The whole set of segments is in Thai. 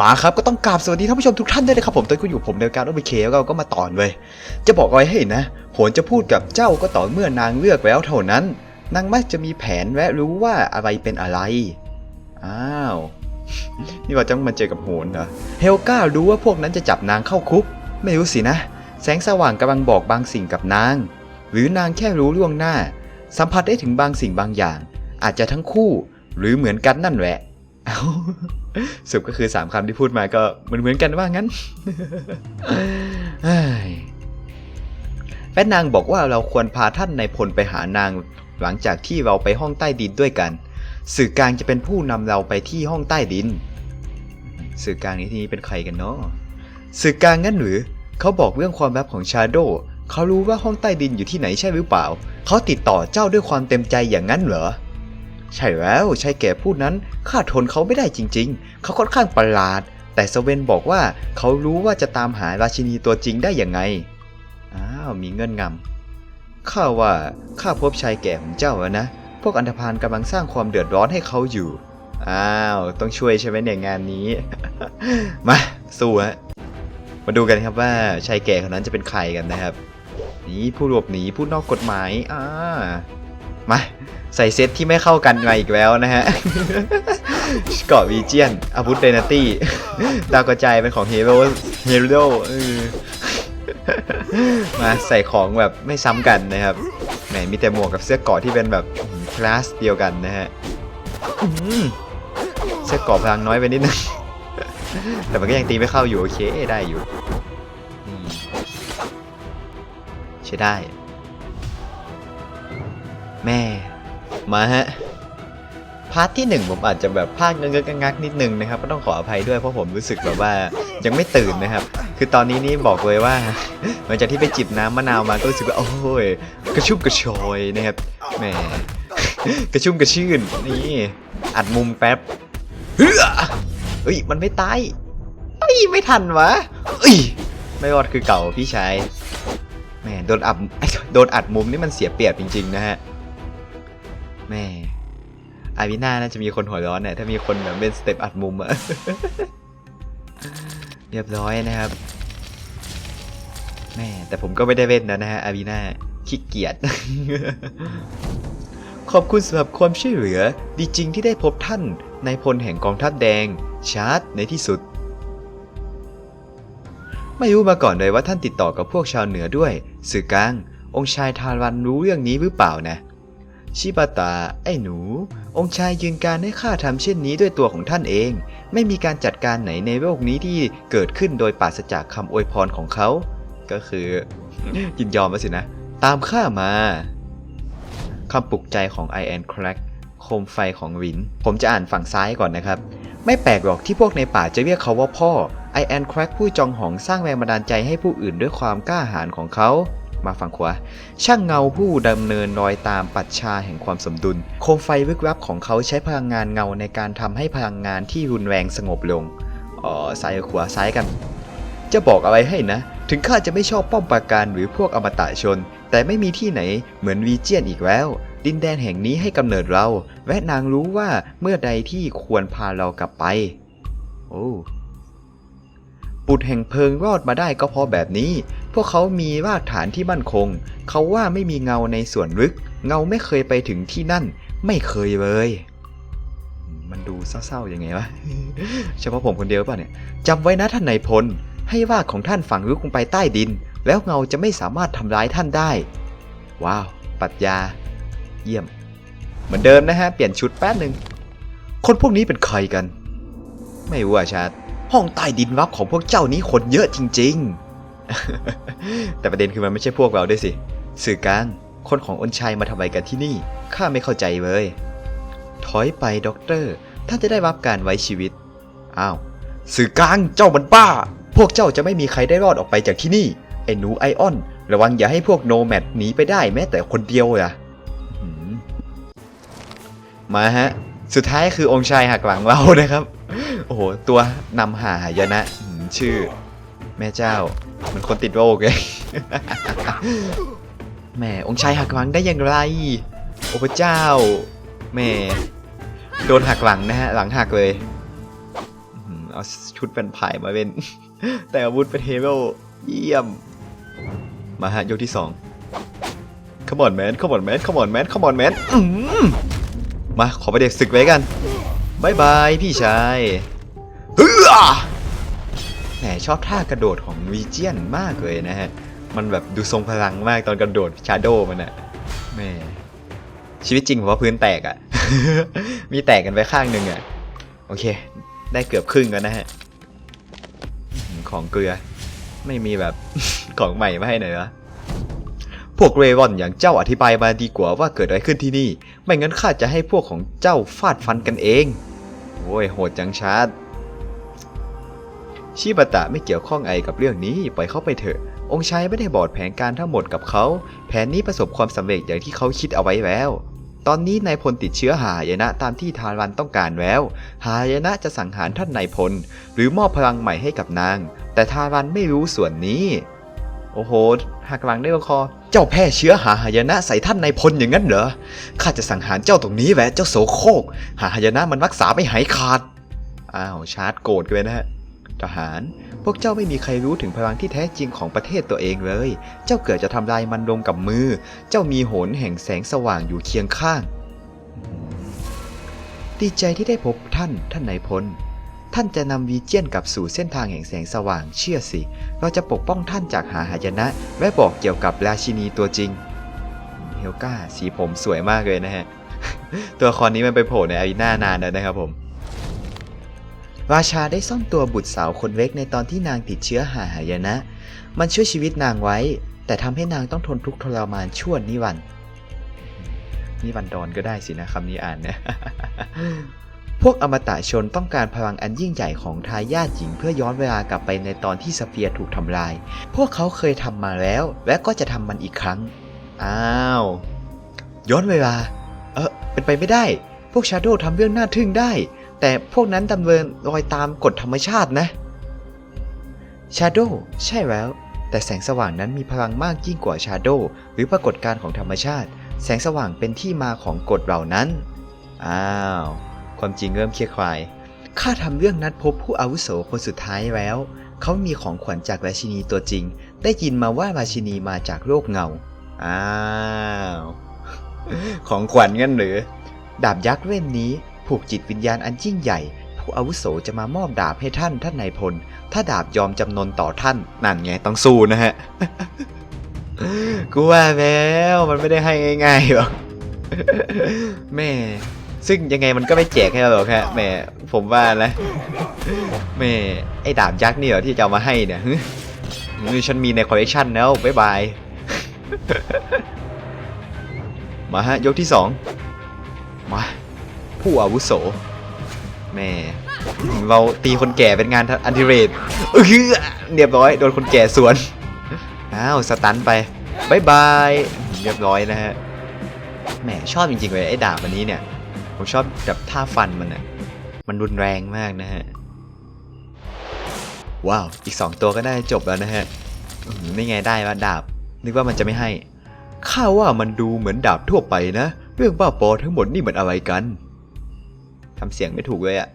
มาครับก็ต้องกราบสวัสดีท่านผู้ชมทุกท่านด้วยนะครับผมตอนก็อยู่ผมในการโอเบเคแล้วเราก็มาตอนเว้ยจะบอกอาไว้ให้นะโหนจะพูดกับเจ้าก็ต่อเมื่อนางเลือกแล้วเท่านั้น นางมักจะมีแผนและรู้ว่าอะไรเป็นอะไร อ้าว นี่ว่าจะมาเจอกับโหนเหรอเฮลก้ารู้ว่าพวกนั้นจะจับนางเข้าคุก ไม่รู้สินะ แสงสว่างกำลังบอกบางสิ่งกับนาง หรือนางแค่รู้ล่วงหน้า สัมผัสได้ถึงบางสิ่งบางอย่าง อาจจะทั้งคู่ หรือเหมือนกันนั่นแหละ เอาสรุปก็คือ3คำที่พูดมาก็เหมือนเหมือนกันว่างั้นและนางบอกว่าเราควรพาท่านในพลไปหานางหลังจากที่เราไปห้องใต้ดินด้วยกัน สื่อกลางจะเป็นผู้นำเราไปที่ห้องใต้ดิน สื่อกลางในที่นี้เป็นใครกันเนาะสื่อกลางงั้นหรือ เขาบอกเรื่องความลับของชาโดเขารู้ว่าห้องใต้ดินอยู่ที่ไหนใช่หรือเปล่า เขาติดต่อเจ้าด้วยความเต็มใจอย่างนั้นเหรอ ใช่แล้วชายแก่ผู้นั้นข้าทนเขาไม่ได้จริง ๆ เขาค่อนข้างประหลาด แต่สเวนบอกว่าเขารู้ว่าจะตามหาราชินีตัวจริงได้ยังไง อ้าว มีเงื่อนงำข้าว่าข้าพบชายแก่ของเจ้าแล้วนะ พวกอันธพาลกำลังสร้างความเดือดร้อนให้เขาอยู่ อ้าว ต้องช่วยใช่ไหมเนี่ยงานนี้ มาสู้ฮะมาดูกันครับว่าชายแก่คนนั้นจะเป็นใครกันนะครับ นี่ผู้หลบหนีผู้นอกกฎหมาย อ่า มาใส่เซตที่ไม่เข้ากันมาอีกแล้วนะฮะเกาะวีเจียน อาวุธเดนตี้ดาวกระจายเป็นของเฮโร่เฮโร่มาใส่ของแบบไม่ซ้ำกันนะครับแหมมีแต่หมวกกับเสื้อเกาะที่เป็นแบบคลาสเดียวกันนะฮะเสื้อเกาะพลังน้อยไปนิดนึงแต่มันก็ยังตีไม่เข้าอยู่โอเคได้อยู่ใช้ได้ แม่ มาฮะ พาร์ทที่หนึ่งผมอาจจะแบบพลาดเงื้อๆงักนิดนึงนะครับ ก็ต้องขออภัยด้วยเพราะผมรู้สึกแบบว่ายังไม่ตื่นนะครับ คือตอนนี้นี่บอกเลยว่าหลังจากที่ไปจิบน้ำมะนาวมาก็รู้สึกว่าโอ้ยกระชุ่มกระชอยนะครับแหมกระชุ่มกระชื่นนี่อัดมุมแป๊บเฮ้ยเฮ้ยมันไม่ตายเฮ้ยไม่ทันวะเอ้ยไม่รอดคือเก่าพี่ชายแหมโดนอัดโดนอัดมุมนี่มันเสียเปรียบจริง ๆ นะฮะ แม่อาวิน่าน่าจะมีคนหัวร้อนเนี่ยถ้ามีคนแบบเป็นสเต็ปอัดมุมอะเรียบร้อยนะครับ แม่แต่ผมก็ไม่ได้เล่นนะนะฮะอารีนาขี้เกียจขอบคุณสำหรับความช่วยเหลือ ดีจริงที่ได้พบท่านนายพลแห่งกองทัพแดง ชาร์จในที่สุด ไม่รู้มาก่อนเลยว่าท่านติดต่อกับพวกชาวเหนือด้วย สื่อกลาง องค์ชายทารันรู้เรื่องนี้หรือเปล่านะ ชิบาตาไอ้หนู องค์ชายยืนการให้ข้าทำเช่นนี้ด้วยตัวของท่านเอง ไม่มีการจัดการไหนในโลกนี้ที่เกิดขึ้นโดยปราศจากคำอวยพรของเขา ก็คือยินยอมมาสินะ ตามข้ามาคำปลุกใจของ I am Crack โคมไฟของวิน ผมจะอ่านฝั่งซ้ายก่อนนะครับ ไม่แปลกหรอกที่พวกในป่าจะเรียกเขาว่าพ่อ I am Crack ผู้จองหองสร้างแรงบันดาลใจให้ผู้อื่นด้วยความกล้าหาญของเขา มาฝั่งขวา ช่างเงาผู้ดำเนินรอยตามปัจชาแห่งความสมดุล โคมไฟวิกวับของเขาใช้พลังงานเงาในการทำให้พลังงานที่รุนแรงสงบลงอ๋อซ้ายกับขวาซ้ายกัน จะบอกอะไรให้นะ ถึงข้าจะไม่ชอบป้อมปราการหรือพวกอมตะชน แต่ไม่มีที่ไหนเหมือนวีเจียนอีกแล้วดินแดนแห่งนี้ให้กำเนิดเรา และนางรู้ว่าเมื่อใดที่ควรพาเรากลับไป โอ้ ปุดแห่งเพลิงรอดมาได้ก็เพราะแบบนี้ พวกเขามีรากฐานที่มั่นคง เขาว่าไม่มีเงาในส่วนลึก เงาไม่เคยไปถึงที่นั่น ไม่เคยเลย มันดูเศร้าๆยังไงวะ เฉพาะผมคนเดียวป่ะเนี่ยจำไว้นะท่านนายพล ให้ราของท่านฝังลึกลงไปใต้ดิน แล้วเงาจะไม่สามารถทำร้ายท่านได้ ว้าวปรัชญาเยี่ยม เหมือนเดิมนะฮะ เปลี่ยนชุดแป๊บหนึ่ง คนพวกนี้เป็นใครกัน ไม่รู้อะชาดห้องใต้ดินวับของพวกเจ้านี้คนเยอะจริง ๆ แต่ประเด็นคือมันไม่ใช่พวกเราด้วยสิ สื่อกลาง คนของอนชัยมาทำอะไรกันที่นี่ ข้าไม่เข้าใจเลย ถอยไปด็อกเตอร์ ท่านจะได้รับการไว้ชีวิต อ้าว สื่อกลาง เจ้ามันบ้า พวกเจ้าจะไม่มีใครได้รอดออกไปจากที่นี่ ไอ้หนูไอออน ระวังอย่าให้พวกโนแมดหนีไปได้แม้แต่คนเดียวล่ะมาฮะ สุดท้ายคือองค์ชายหักหลังเรานะครับ โอ้โห ตัวนำหาหายนะ ชื่อ แม่เจ้าเหมันคนติดโรคเลยแหม่องค์ชายหักหลังได้อย่างไร โอ้พระเจ้าแหม่โดนหักหลังนะฮะหลังหักเลยเอาชุดเป็นพายมาเป็น แต่อาวุธเป็นเฮเบลเยี่ยม มาฮะยกที่สอง Come on man Come on man Come on man Come on man อืมมาขอไปเด็กศึกไว้กันบายบายพี่ชายเฮ้อ ชอบท่ากระโดดของวีเจียนมากเลยนะฮะ มันแบบดูทรงพลังมากตอนกระโดดชาโดมันอะแม่ชีวิตจริงผมว่าพื้นแตกอะมีแตกกันไปข้างหนึ่งอะโอเค ได้เกือบครึ่งแล้วนะฮะ ของเกลือ ไม่มีแบบของใหม่มาให้หน่อยวะพวกเรวอนอย่างเจ้าอธิบายมาดีกว่าว่าเกิดอะไรขึ้นที่นี่ ไม่งั้นข้าจะให้พวกของเจ้าฟาดฟันกันเอง โอ้ยโหดจังชาร์ด ชิบะตะไม่เกี่ยวข้องไอกับเรื่องนี้ปล่อยเขาไปเถอะ องค์ชายไม่ได้บอกแผนการทั้งหมดกับเขา แผนนี้ประสบความสำเร็จอย่างที่เขาคิดเอาไว้แล้ว ตอนนี้นายพลติดเชื้อหายนะตามที่ทารันต้องการแล้ว หายนะจะสังหารท่านนายพล หรือมอบพลังใหม่ให้กับนาง แต่ทารันไม่รู้ส่วนนี้ โอ้โหหักหลังได้ลงคอ เจ้าแพร่เชื้อหาหายนะใส่ท่านนายพลอย่างนั้นเหรอ ข้าจะสังหารเจ้าตรงนี้แหวะเจ้าโสโครกหาหายนะมันรักษาไม่หายขาด อ้าวชาร์จโกรธกันเลยนะฮะ ทหาร พวกเจ้าไม่มีใครรู้ถึงพลังที่แท้จริงของประเทศตัวเองเลย เจ้าเกิดจะทำลายมันลงกับมือ เจ้ามีโหนแห่งแสงสว่างอยู่เคียงข้าง ดีใจที่ได้พบท่าน ท่านนายพล ท่านจะนำวีเจียนกลับสู่เส้นทางแห่งแสงสว่าง เชื่อสิ เราจะปกป้องท่านจากหาหายนะ และบอกเกี่ยวกับราชินีตัวจริง เฮลกาสีผมสวยมากเลยนะฮะ ตัวละครนี้มันไปโผล่ในอารีนานานแล้วนะครับผม ราชาได้ซ่อนตัวบุตรสาวคนเล็กในตอนที่นางติดเชื้อหาหายนะ มันช่วยชีวิตนางไว้ แต่ทำให้นางต้องทนทุกข์ทรมานชั่วนิรันนิรันดรก็ได้สินะคำนี้อ่านเนี่ยพวกอมตะชนต้องการพลังอันยิ่งใหญ่ของทายาทหญิงเพื่อย้อนเวลากลับไปในตอนที่สเฟียร์ถูกทำลาย พวกเขาเคยทำมาแล้ว และก็จะทำมันอีกครั้ง อ้าว ย้อนเวลา เออเป็นไปไม่ได้ พวกชาโดว์ทำเรื่องน่าทึ่งได้ แต่พวกนั้นดำเนินรอยตามกฎธรรมชาตินะชาโดใช่แล้ว แต่แสงสว่างนั้นมีพลังมากยิ่งกว่าชาโดหรือปรากฏการณ์ของธรรมชาติ แสงสว่างเป็นที่มาของกฎเหล่านั้น อ้าว ความจริงเริ่มเคลียร์คลายข้าทำเรื่องนัดพบผู้อาวุโสคนสุดท้ายแล้ว เขามีของขวัญจากราชินีตัวจริง ได้ยินมาว่าราชินีมาจากโลกเงา อ้าว ของขวัญงั้นหรือ ดาบยักษ์เล่มนี้ ผูกจิตวิญญาณอันยิ่งใหญ่ผู้อาวุโสจะมามอบดาบให้ท่านท่านนายพล ถ้าดาบยอมจำนนต่อท่าน นั่นไงต้องสู้นะฮะ กูว่าแล้วมันไม่ได้ให้ง่ายๆหรอกแม่ ซึ่งยังไงมันก็ไม่แจกให้เราหรอกฮะแม่ผมว่านะแม่ไอ้ดาบยักษ์นี่เหรอที่จะเอามาให้เนี่ยฮึฮึฉันมีในคอลเลกชันแล้วบ๊ายบาย มาฮะ ยกที่สองมา ผู้อาวุโส แม่ เราตีคนแก่เป็นงานอันติเรตเรียบร้อย โดนคนแก่สวน อ้าว สตันไปบายบาย เรียบร้อยนะฮะ แหมชอบจริงๆเลยไอ้ดาบอันนี้เนี่ย ผมชอบแบบท่าฟันมันอะมันรุนแรงมากนะฮะ ว้าว อีก 2 ตัวก็ได้จบแล้วนะฮะนี่ไงได้ว่าดาบ นึกว่ามันจะไม่ให้ ข้าว่ามันดูเหมือนดาบทั่วไปนะ เรื่องบ้าบอทั้งหมดนี่มันอะไรกัน ทำเสียงไม่ถูกเลยอะ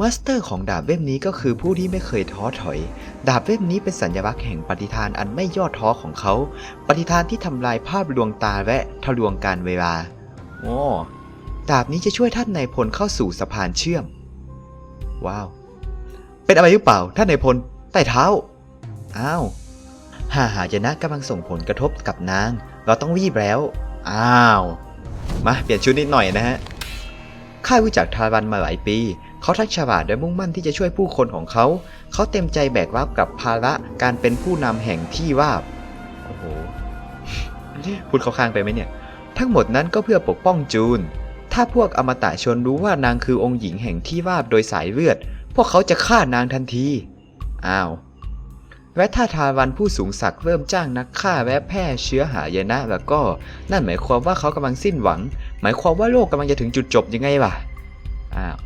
มาสเตอร์ของดาบเล่มนี้ก็คือผู้ที่ไม่เคยท้อถอย ดาบเล่มนี้เป็นสัญลักษณ์แห่งปฏิทานอันไม่ย่อท้อของเขา ปฏิทานที่ทำลายภาพลวงตาและทะลวงการเวลาโอ้ดาบนี้จะช่วยท่านนายพลเข้าสู่สะพานเชื่อม ว้าว เป็นอะไรหรือเปล่า ท่านนายพลใต้เท้า อ้าวหาหายนะกำลังส่งผลกระทบกับนาง เราต้องรีบแล้ว อ้าว มาเปลี่ยนชุดนิดหน่อยนะฮะ ข้ารู้จักทารันมาหลายปี เขาทั้งฉลาดและมุ่งมั่นที่จะช่วยผู้คนของเขา เขาเต็มใจแบกรับกับภาระการเป็นผู้นำแห่งที่ว่าโอ้โห พูดเข้าข้างไปไหมเนี่ย ทั้งหมดนั้นก็เพื่อปกป้องจูน ถ้าพวกอมตะชนรู้ว่านางคือองค์หญิงแห่งที่ว่าโดยสายเลือด พวกเขาจะฆ่านางทันที อ้าวและถ้าทาวันผู้สูงศักดิ์เริ่มจ้างนักฆ่าและแพร่เชื้อหายนะแล้วก็นั่นหมายความว่าเขากำลังสิ้นหวัง มายความว่าโลกกำลังจะถึงจุดจบยังไงล่ะอ้าว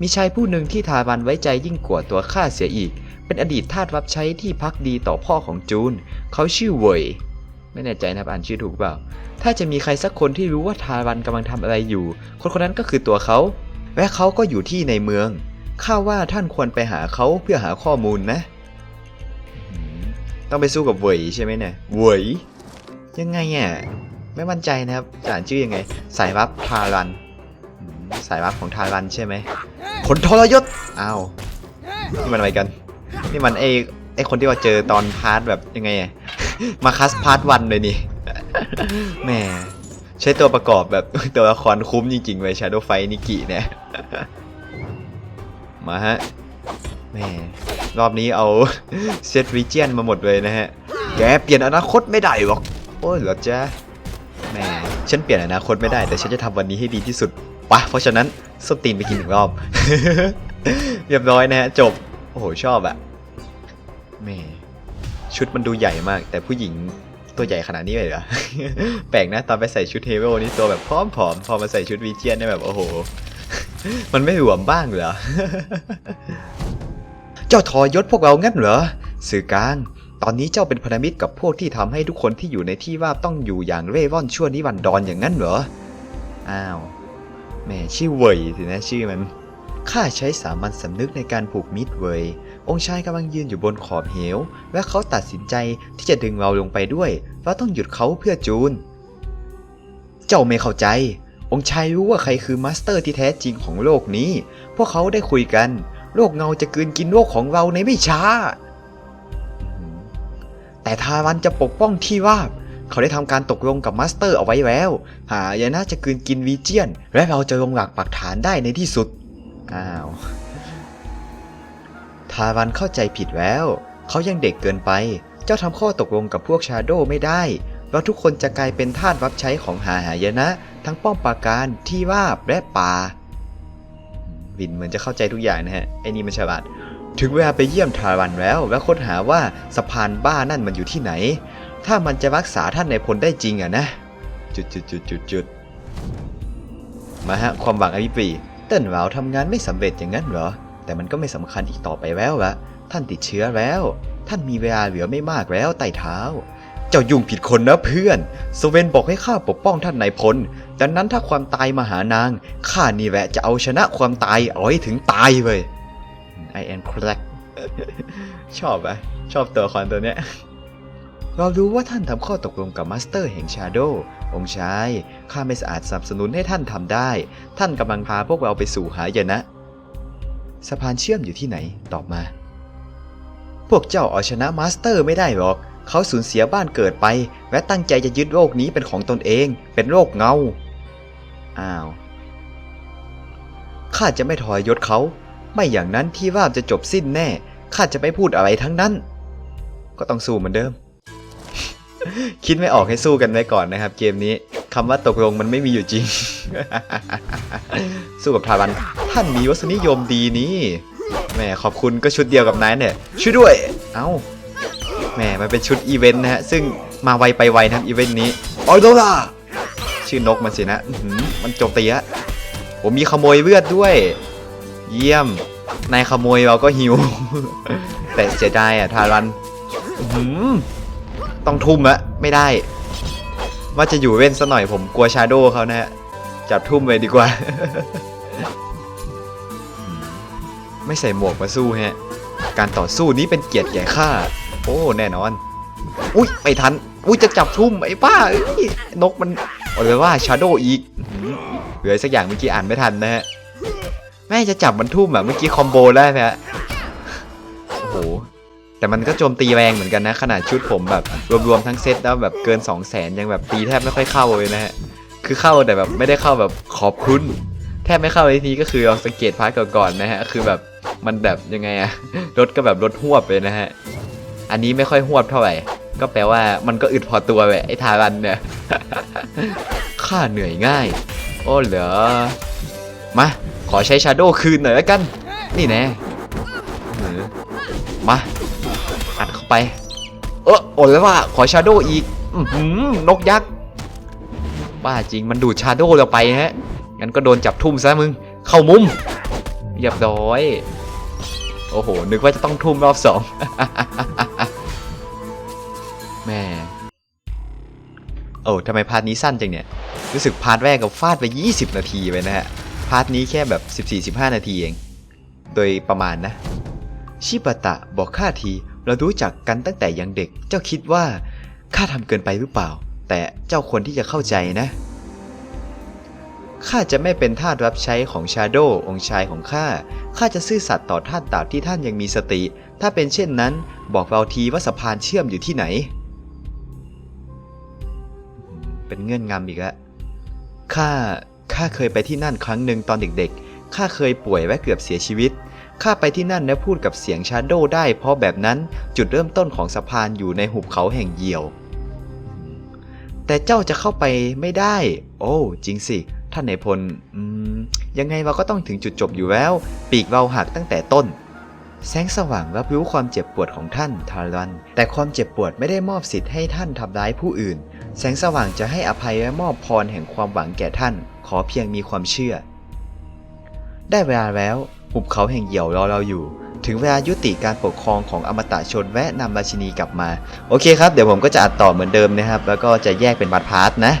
มีชายผู้หนึ่งที่ทาวันไว้ใจยิ่งกว่าตัวข้าเสียอีก เป็นอดีตทาสรับใช้ที่พักดีต่อพ่อของจูน เขาชื่อเวยไม่แน่ใจนะครับอ่านชื่อถูกเปล่า ถ้าจะมีใครสักคนที่รู้ว่าทารันกำลังทำอะไรอยู่ คนคนนั้นก็คือตัวเขา และเขาก็อยู่ที่ในเมือง ข้าว่าท่านควรไปหาเขาเพื่อหาข้อมูลนะ ต้องไปสู้กับเวยใช่ไหมเนี่ยเวยยังไงอะ ไม่มั่นใจนะครับจะอ่านชื่อยังไง สายวับทารันอืมสายวับของทารันใช่ไหมผลทรยศอ้าวนี่มันอะไรกัน นี่มันไอไอคนที่ว่าเจอตอนพาร์ทแบบยังไงอะมาคัสพาร์ทวันเลยนี่แหมใช้ตัวประกอบแบบตัวละครคุ้มจริงๆไว้ชาโดว์ไฟนิกิเนี่ย มาฮะแหมรอบนี้เอาเซตริเจียนมาหมดเลยนะฮะ แกเปลี่ยนอนาคตไม่ได้หรอก โอ้ยเหรอจ๊ะ แหมฉันเปลี่ยนอนาคตไม่ได้ แต่ฉันจะทำวันนี้ให้ดีที่สุดปะเพราะฉะนั้นส้นตีนไปกินหนึ่งรอบ เรียบร้อยนะฮะจบ โอ้โหชอบอะแม่ชุดมันดูใหญ่มาก แต่ผู้หญิงตัวใหญ่ขนาดนี้เลยเหรอ แปลกนะตอนไปใส่ชุดเทเบิลนี่ตัวแบบพร้อมผอมๆพอมาใส่ชุดวีเจียนเนี่ยแบบโอ้โห มันไม่หลวมบ้างเหรอ เจ้าทอยศพวกเรางั้นเหรอ สื่อกลาง ตอนนี้เจ้าเป็นพันธมิตรกับพวกที่ทำให้ทุกคนที่อยู่ในที่ว่าต้องอยู่อย่างเร่ร่อนชั่วนิรันดรอย่างนั้นเหรอ อ้าว แม่ชื่อเว่ยสินะชื่อมัน ข้าใช้สามัญสำนึกในการผูกมิตรเว่ยองค์ชายกำลังยืนอยู่บนขอบเหว และเขาตัดสินใจที่จะดึงเราลงไปด้วย เราต้องหยุดเขาเพื่อจูน เจ้าไม่เข้าใจ องค์ชายรู้ว่าใครคือมาสเตอร์ที่แท้จริงของโลกนี้ พวกเขาได้คุยกัน โลกเงาจะกืนกินโลกของเราในไม่ช้า แต่ทารันจะปกป้องที่ว่า เขาได้ทำการตกลงกับมาสเตอร์เอาไว้แล้ว หายนะจะกืนกินวีเจียน และเราจะลงหลักปักฐานได้ในที่สุด อ้าว ทารันเข้าใจผิดแล้ว เขายังเด็กเกินไป เจ้าทำข้อตกลงกับพวกชาโดไม่ได้เราทุกคนจะกลายเป็นทาสรับใช้ของหาหายนะ ทั้งป้อมปราการที่ว่าและป่าวินเหมือนจะเข้าใจทุกอย่างนะฮะไอ้นี่มันฉลาด ถึงเวลาไปเยี่ยมทารันแล้วและค้นหาว่าสะพานบ้านั่นมันอยู่ที่ไหน ถ้ามันจะรักษาท่านในพลได้จริงอะนะ จุดจุดจุดจุดจุดมาฮะความหวังอภิปรีเติ้นเราทำงานไม่สำเร็จอย่างนั้นเหรอ แต่มันก็ไม่สำคัญอีกต่อไปแล้วละท่านติดเชื้อแล้ว ท่านมีเวลาเหลือไม่มากแล้วไต่เท้า เจ้ายุ่งผิดคนนะเพื่อนสเวนบอกให้ข้าปกป้องท่านนายพลดังนั้นถ้าความตายมาหานางข้านี่แหละจะเอาชนะความตายเอาให้ถึงตายเว้ย I am crack ชอบอะชอบตัวละครตัวเนี้ย เรารู้ว่าท่านทำข้อตกลงกับมาสเตอร์แห่งชาโดองค์ชาย ข้าไม่สะอาดสนับสนุนให้ท่านทำได้ ท่านกำลังพาพวกเราไปสู่หายนะ สะพานเชื่อมอยู่ที่ไหน ตอบมา พวกเจ้าเอาชนะมาสเตอร์ไม่ได้หรอก เขาสูญเสียบ้านเกิดไป และตั้งใจจะยึดโลกนี้เป็นของตนเอง เป็นโลกเงา อ้าว ข้าจะไม่ทอยยศเขา ไม่อย่างนั้นที่ราจะจบสิ้นแน่ ข้าจะไม่พูดอะไรทั้งนั้น ก็ต้องสู้เหมือนเดิม คิดไม่ออกให้สู้กันไว้ก่อนนะครับ เกมนี้คำว่าตกลงมันไม่มีอยู่จริง สู้กับทารัน ท่านมีวัสนิยมดีนี่แหมขอบคุณก็ชุดเดียวกับนายเนี่ยช่วยด้วย เอ้าแหมมันเป็นชุดอีเวนต์นะฮะ ซึ่งมาไวไปไวนะอีเวนต์นี้ออโดล่าชื่อนกมันสินะมันโจมตีอะผมมีขโมยเลือดด้วย เยี่ยม นายขโมยเราก็หิว แต่เสียดายอะทารันต้องทุ่มอะไม่ได้ ว่าจะอยู่เว้นซะหน่อยผมกลัวชาโดเขานะฮะ จับทุ่มไปดีกว่า ไม่ใส่หมวกมาสู้ฮะ การต่อสู้นี้เป็นเกียรติแก่ข้า โอ้ แน่นอน อุ้ยไม่ทัน อุ้ยจะจับทุ่มไอ้ป้าเอ้ยนกมันเอาเลยว่าชาโดอีกเหลือสักอย่างเมื่อกี้อ่านไม่ทันนะฮะ แม่จะจับมันทุ่มอะเมื่อกี้คอมโบได้ไหมฮะโอ้โหแต่มันก็โจมตีแรงเหมือนกันนะขนาดชุดผมแบบรวมๆทั้งเซตแล้วแบบเกิน 2 0 0แสนยังแบบตีแทบไม่ค่อยเข้าเลยนะฮะคือเข้าแต่แบบไม่ได้เข้าแบบขอบคุณแทบไม่เข้าเลยทีก็คือเราสังเกตพาร์ทก่อนๆนะฮะคือแบบมันแบบยังไงอะรถก็แบบรถหวบเลยนะฮะอันนี้ไม่ค่อยหวบเท่าไหร่ก็แปลว่ามันก็อึดพอตัวแหละไอ้ทารันเนี่ยข้าเหนื่อยง่าย โอ้เหรอมา ขอใช้ชาโดว์คืนหน่อยแล้วกัน นี่แน่มาอัดเข้าไป เอออดแล้วว่าขอชาโดว์อีกอือหือนกยักษ์บ้าจริงมันดูดชาโดว์เราไปฮะงั้นก็โดนจับทุ่มซะมึง เข้ามุมเรียบร้อย โอ้โห นึกว่าจะต้องทุ่มรอบสองแม่โอ้ทำไมพาร์ทนี้สั้นจังเนี่ย รู้สึกพาร์ทแรกกับฟาดไป 20 นาทีไปนะฮะาร์ทนี้แค่แบบ 14-15 นาทีเอง โดยประมาณนะ ชิบะตะบอกข้าทีเรารู้จักกันตั้งแต่ยังเด็ก เจ้าคิดว่าข้าทำเกินไปหรือเปล่า แต่เจ้าควรที่จะเข้าใจนะ ข้าจะไม่เป็นทาสรับใช้ของชาโดองค์ชายของข้า ข้าจะซื่อสัตย์ต่อท่านตราบที่ท่านยังมีสติ ถ้าเป็นเช่นนั้นบอกเราทีว่าสะพานเชื่อมอยู่ที่ไหน เป็นเงื่อนงำอีกแล้วข้า ข้าเคยไปที่นั่นครั้งหนึ่งตอนเด็กๆ ข้าเคยป่วยและเกือบเสียชีวิต ข้าไปที่นั่นและพูดกับเสียงชาโดได้ เพราะแบบนั้นจุดเริ่มต้นของสะพานอยู่ในหุบเขาแห่งเหยี่ยว แต่เจ้าจะเข้าไปไม่ได้ โอ้ จริงสิ ท่านนายพลยังไงเราก็ต้องถึงจุดจบอยู่แล้ว ปีกเราหักตั้งแต่ต้น แสงสว่างรับรู้ความเจ็บปวดของท่านทารัน แต่ความเจ็บปวดไม่ได้มอบสิทธิ์ให้ท่านทำร้ายผู้อื่น แสงสว่างจะให้อภัยและมอบพรแห่งความหวังแก่ท่าน ขอเพียงมีความเชื่อ ได้เวลาแล้ว หุบเขาแห่งเหี่ยวรอเราอยู่ ถึงเวลายุติการปกครองของอมตะชนแวะนำราชินีกลับมา โอเคครับ เดี๋ยวผมก็จะอัดต่อเหมือนเดิมนะครับ แล้วก็จะแยกเป็นพาร์ทๆนะ